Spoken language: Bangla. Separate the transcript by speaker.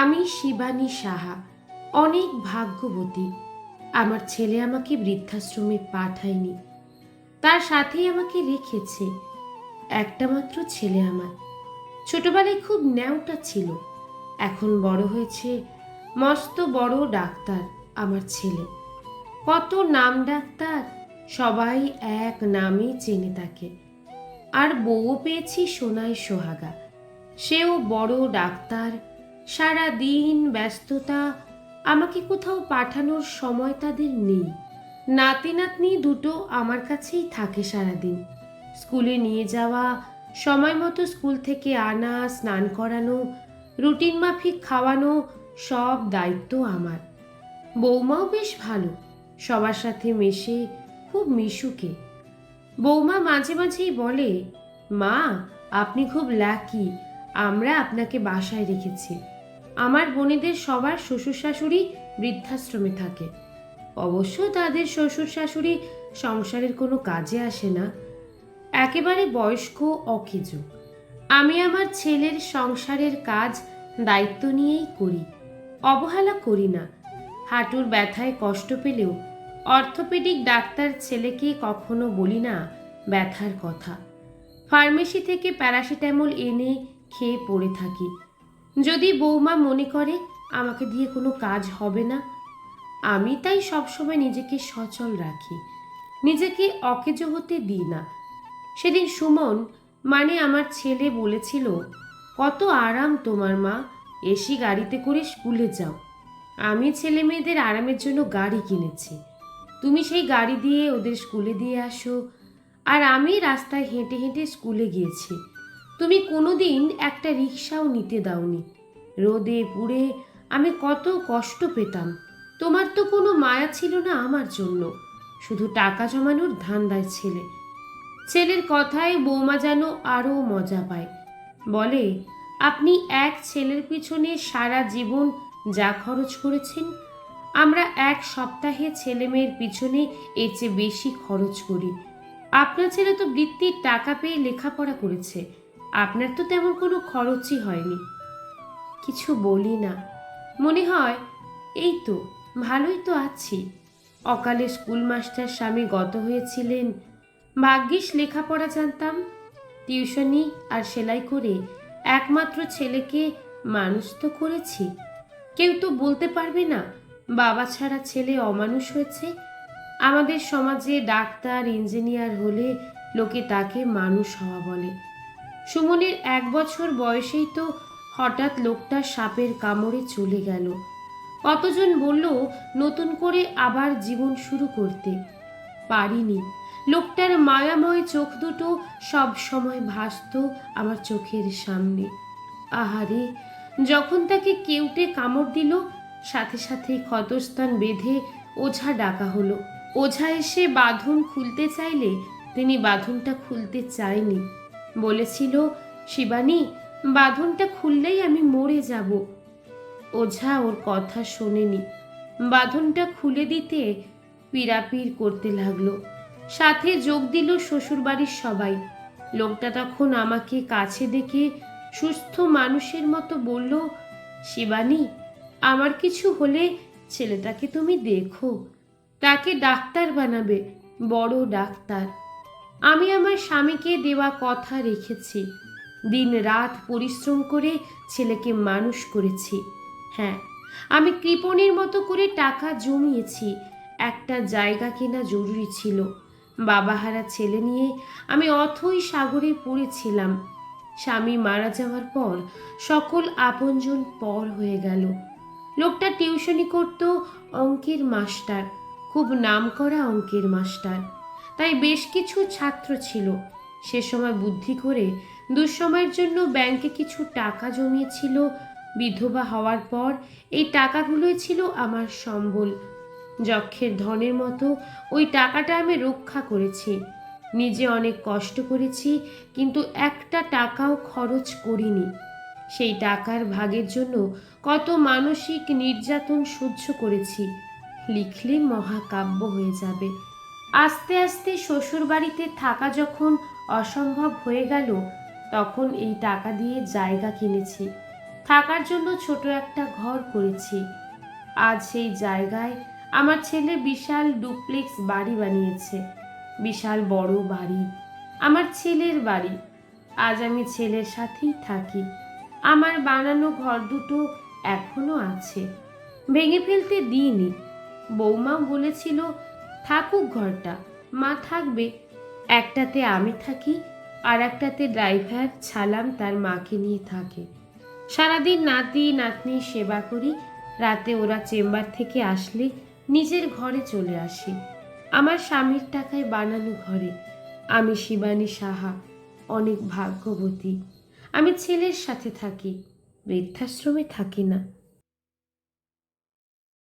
Speaker 1: আমি শিবানী সাহা, অনেক ভাগ্যবতী। আমার ছেলে আমাকে বৃদ্ধাশ্রমে পাঠায়নি। তার সাথেই আমাকে রেখেছে। একটা মাত্র ছেলে আমার। ছোটবেলায় খুব ন্যাওটা ছিল। এখন বড় হয়েছে মস্ত বড় ডাক্তার আমার ছেলে। কত নাম ডাক্তার, সবাই এক নামে চেনে তাকে। আর বউও পেয়েছি সোনায় সোহাগা। সেও বড় ডাক্তার সারা দিন ব্যস্ততা, আমাকে কোথাও পাঠানোর সময় তাদের নেই। নাতি নাতনি দুটো আমার কাছেই থাকে সারাদিন। স্কুলে নিয়ে যাওয়া, সময় মতো স্কুল থেকে আনা, স্নান করানো, রুটিন মাফিক খাওয়ানো সব দায়িত্ব আমার। বৌমাও বেশ ভালো, সবার সাথে মেশে খুব মিশুকে। বৌমা মাঝে মাঝেই বলে, মা, আপনি খুব লাকি আমরা আপনাকে বাসায় রেখেছি। আমার বোনেদের সবার শ্বশুর শাশুড়ি বৃদ্ধাশ্রমে থাকে। অবশ্য তাদের শ্বশুর শাশুড়ি সংসারের কোনো কাজে আসে না। একেবারে বয়স্ক, অকেজো। আমি আমার ছেলের সংসারের কাজ দায়িত্ব নিয়েই করি, অবহেলা করি না। হাঁটুর ব্যথায় কষ্ট পেলেও অর্থোপেডিক ডাক্তার ছেলেকে কখনো বলি না ব্যথার কথা। ফার্মেসি থেকে প্যারাসিটামল এনে খেয়ে পড়ে থাকি। যদি বৌমা মনে করে আমাকে দিয়ে কোনো কাজ হবে না, আমি তাই সবসময় নিজেকে সচল রাখি। নিজেকে অকেজো হতে দিই না। সেদিন সুমন মানে আমার ছেলে বলেছিল, কত আরাম তোমার মা, এসি গাড়িতে করে স্কুলে যাও। আমি ছেলে মেয়েদের আরামের জন্য গাড়ি কিনেছি। তুমি সেই গাড়ি দিয়ে ওদের স্কুলে দিয়ে আসো। আর আমি রাস্তায় হেঁটে হেঁটে স্কুলে গিয়েছি। তুমি কোনোদিন একটা রিক্সাও নিতে দাওনি। রোদে পুড়ে আমি কত কষ্ট পেতাম। তোমার তো কোনো মায়া ছিল না আমার জন্য। শুধু টাকা জমানোর ধান্দায় ছেলে। ছেলের কথায় বৌমা যেন আরও মজা পায়। বলে, আপনি এক ছেলের পিছনে সারা জীবন যা খরচ করেছেন, আমরা এক সপ্তাহে ছেলে মেয়ের পিছনে এর চেয়ে বেশি খরচ করি। আপনার ছেলে তো বৃত্তির টাকা পেয়ে লেখাপড়া করেছে। আপনার তো তেমন কোনো খরচই হয়নি। কিছু বলি না। মনে হয়, এই তো, ভালোই তো আছি। অকালে স্কুল মাস্টার স্বামী গত হয়েছিলেন। ভাগ্যিস লেখাপড়া জানতাম। টিউশনি আর সেলাই করে একমাত্র ছেলেকে মানুষ তো করেছি। কেউ তো বলতে পারবে না, বাবা ছাড়া ছেলে অমানুষ হয়েছে। আমাদের সমাজে ডাক্তার, ইঞ্জিনিয়ার হলে লোকে তাকে মানুষ হওয়া বলে। সুমনের এক বছর বয়সেই তো হঠাৎ লোকটা সাপের কামড়ে চলে গেল। কতজন বলল, নতুন করে আবার জীবন শুরু করতে। পারিনি। লোকটার মায়াময় চোখ দুটো সব সময় ভাসত আমার চোখের সামনে। আহারে, যখন তাকে কেউটে কামড় দিল, সাথে সাথে ক্ষতস্থান বেঁধে ওঝা ডাকা হলো। ওঝা এসে বাঁধন খুলতে চাইলে তিনি বাঁধনটা খুলতে চায়নি। বলেছিল, শিবানী, বাঁধনটা খুললেই আমি মরে যাব। ওঝা ওর কথা শোনেনি। বাঁধনটা খুলে দিতে পিরাপির করতে লাগল। সাথে যোগ দিল শ্বশুরবাড়ির সবাই। লোকটা তখন আমাকে কাছে দেখে সুস্থ মানুষের মতো বলল, শিবানী, আমার কিছু হলে ছেলেটাকে তুমি দেখো। তাকে ডাক্তার বানাবে, বড় ডাক্তার। আমি আমার স্বামীকে দেওয়া কথা রেখেছি। দিন রাত পরিশ্রম করে ছেলেকে মানুষ করেছি। হ্যাঁ আমি কৃপণের মতো করে টাকা জমিয়েছি। একটা জায়গা কেনা জরুরি ছিল। বাবাহারা ছেলে নিয়ে আমি অথই সাগরে পড়েছিলাম। স্বামী মারা যাওয়ার পর সকল আপনজন পর হয়ে গেল। লোকটা টিউশনি করত অঙ্কের মাস্টার, খুব নামকরা অঙ্কের মাস্টার। তাই বেশ কিছু ছাত্র ছিল। সে সময় বুদ্ধি করে দুঃসময়ের জন্য ব্যাংকে কিছু টাকা জমিয়েছিল। বিধবা হওয়ার পর এই টাকাগুলোই ছিল আমার সম্বল। যক্ষের ধনের মতো ওই টাকাটা আমি রক্ষা করেছি। নিজে অনেক কষ্ট করেছি, কিন্তু একটা টাকাও খরচ করিনি। সেই টাকার ভাগের জন্য কত মানসিক নির্যাতন সহ্য করেছি। লিখলে মহাকাব্য হয়ে যাবে। আস্তে আস্তে শ্বশুর বাড়িতে থাকা যখন অসম্ভব হয়ে গেল, তখন এই টাকা দিয়ে জায়গা কিনেছি। থাকার জন্য ছোট একটা ঘর করেছি। আজ সেই জায়গায় আমার ছেলে বিশাল ডুপ্লেক্স বাড়ি বানিয়েছে। বিশাল বড় বাড়ি। আমার ছেলের বাড়ি। আজ আমি ছেলের সাথেই থাকি। আমার বানানো ঘর দুটো এখনও আছে। ভেঙে ফেলতে দিইনি। বৌমা বলেছিল থাকুক ঘরটা। মা থাকবে। একটাতে আমি থাকি আর একটাতে ড্রাইভার ছালাম তার মাকে নিয়ে থাকে। সারাদিন নাতি, নাতনি সেবা করি, রাতে ওরা চেম্বার থেকে আসলে নিজের ঘরে চলে আসি। আমার স্বামীর টাকায় বানানো ঘরে। আমি শিবানী সাহা, অনেক ভাগ্যবতী। আমি ছেলের সাথে থাকি, বৃদ্ধাশ্রমে থাকি না।